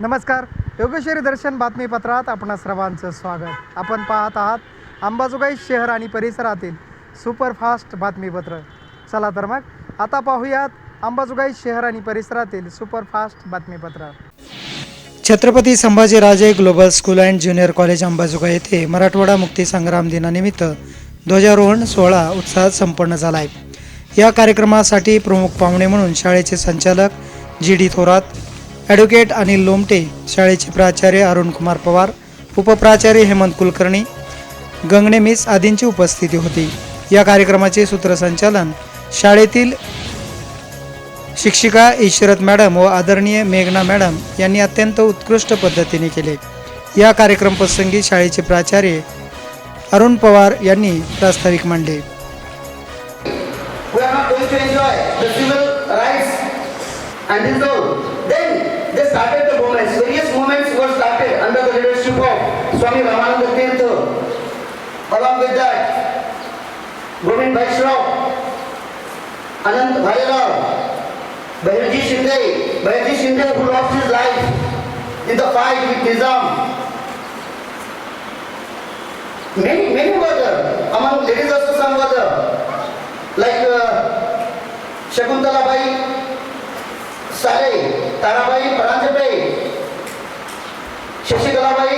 नमस्कार. योगेश्वरी दर्शन बातमीपत्रात आपण सर्वांचं स्वागत. आपण पाहत आहात अंबाजोगाई शहर आणि परिसरातील सुपरफास्ट बातमीपत्र. चला तर मग आता पाहूयात अंबाजोगाई शहर आणि परिसरातील सुपरफास्ट बातमीपत्र. Chhatrapati Sambhajiraje global school and junior college Ambajogai येथे मराठवाडा मुक्ती संग्राम दिनानिमित्त ध्वजारोहण सोहळा उत्साहात संपन्न झाला आहे या कार्यक्रमासाठी प्रमुख पाहुणे म्हणून शाळेचे संचालक G D Thorat advocate Anil Lomte शाळेचे प्राचार्य अरुणकुमार पवार उपप्राचार्य हेमंत कुलकर्णी गंगणे मिस आदींची उपस्थिती होती. या कार्यक्रमाचे सूत्रसंचालन शाळेतील शिक्षिका इशरत मॅडम व आदरणीय मेघना मॅडम यांनी अत्यंत उत्कृष्ट पद्धतीने केले. या कार्यक्रम प्रसंगी शाळेचे प्राचार्य अरुण पवार यांनी प्रास्ताविक मांडले. And this. Then they started the movements. Various movements were started under the leadership of Swami Ramananda Tirtha. Along with that, Govind Vaishnav, Anant Bhairao, Bahirji Shinde, Bahirji Shinde who lost his life in the fight with Nizam. Many, many were there. Among ladies also some were there. like uh, Shakuntala Bai, Sare, Tarabai, Paranjabai, Shashikala Bai,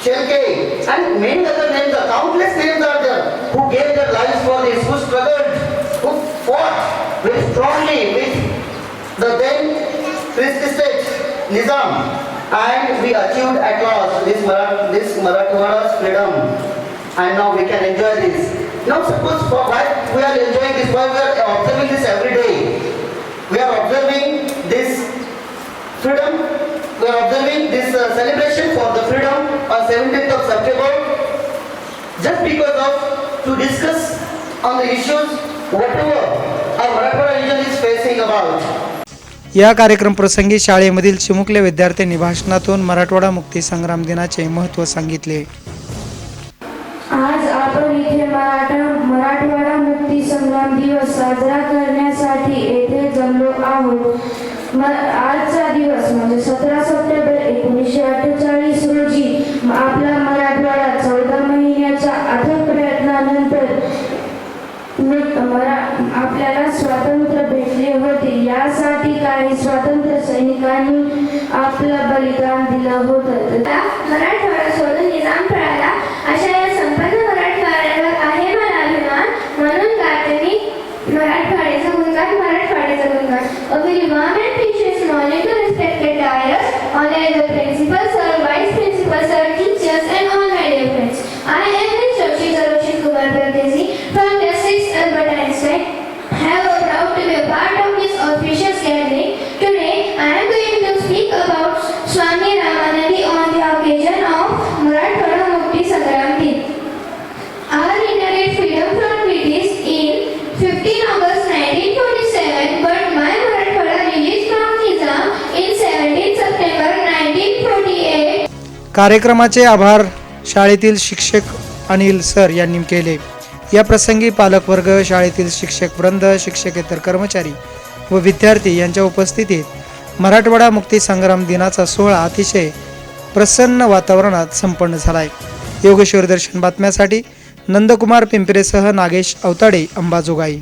Shelke, and many other names, the countless names are there who gave their lives for this, who struggled, who fought very strongly with the then Prince state Nizam, and we achieved at last this Marathwada's freedom, and now we can enjoy this. Now suppose for why we are enjoying this, why we are observing this every day. We are observing this freedom, we are observing this uh, celebration for the freedom on 17th of September just because of to discuss on the issues whatever our Marathwada region is facing about. या कार्यक्रम प्रसंगी शाळेमधील चिमुकल्या विद्यार्थ्यांनी भाषणातून मराठवाडा मुक्ती संग्राम दिनाचे महत्त्व सांगितले आज आपण इथे मराठा मराठवाडा मुक्ती संग्राम दिवस साजरा करण्यासाठी येथे जमलो आहोत स्वातंत्र्य भेटले होते. यासाठी काही स्वातंत्र्य सैनिकांनी आपलं बलिदान दिलं होतं. मराठवाडा सोडून निजाम पळाला अशा या संपन्न मराठवाड्यावर आहे मला अभिमान. म्हणून गाते मी मराठवाड्याचा गुणगान मराठवाड्याचा गुणगान. A very warm and precious morning to respected diets, honorable principal sir, vice कार्यक्रमाचे आभार शाळेतील शिक्षक अनिल सर यांनी केले. या प्रसंगी पालकवर्ग शाळेतील शिक्षक वृंद शिक्षकेतर कर्मचारी व विद्यार्थी यांच्या उपस्थितीत मराठवाडा मुक्ती संग्राम दिनाचा सोहळा अतिशय प्रसन्न वातावरणात संपन्न झालाय. योगेश्वर दर्शन बातम्यासाठी नंदकुमार पिंपरेसह नागेश अवताडे अंबाजोगाई.